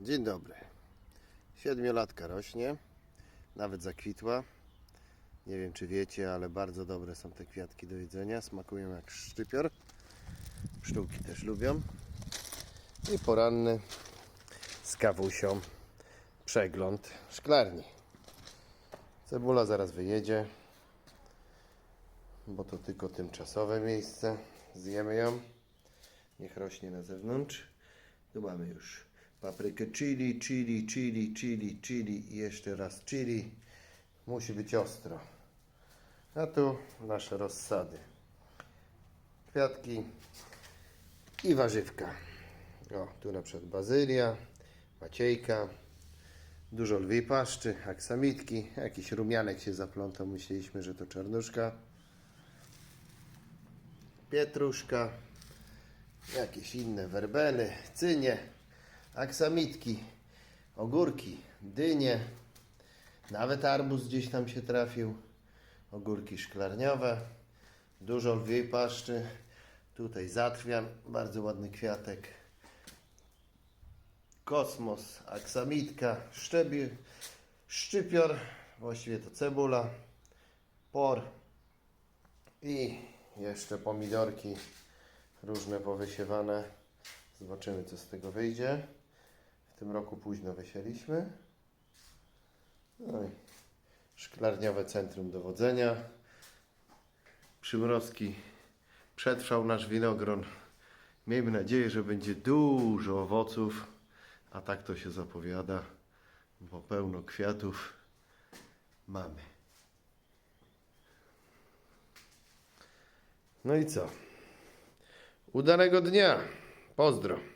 Dzień dobry. Siedmiolatka rośnie, nawet zakwitła. Nie wiem czy wiecie, ale bardzo dobre są te kwiatki do jedzenia. Smakują jak szczypior. Pszczółki też lubią. I poranny z kawusią przegląd szklarni. Cebula zaraz wyjedzie, bo to tylko tymczasowe miejsce. Zjemy ją. Niech rośnie na zewnątrz. Tu mamy już paprykę chili, chili, chili, chili, chili i jeszcze raz chili. Musi być ostro. A tu nasze rozsady. Kwiatki i warzywka. O, tu na przykład bazylia, maciejka, dużo lwiej paszczy, aksamitki, jakiś rumianek się zaplątał, myśleliśmy, że to czarnuszka. Pietruszka, jakieś inne werbeny, cynie, aksamitki, ogórki, dynie, nawet arbuz gdzieś tam się trafił, ogórki szklarniowe, dużo lwiej paszczy, tutaj zatrwian, bardzo ładny kwiatek, kosmos, aksamitka, szczebi, szczypior, właściwie to cebula, por i jeszcze pomidorki różne powysiewane. Zobaczymy, co z tego wyjdzie. W tym roku późno wysieliśmy. No i szklarniowe centrum dowodzenia. Przymrozki przetrwał nasz winogron. Miejmy nadzieję, że będzie dużo owoców, a tak to się zapowiada, bo pełno kwiatów mamy. No i co? Udanego dnia. Pozdro.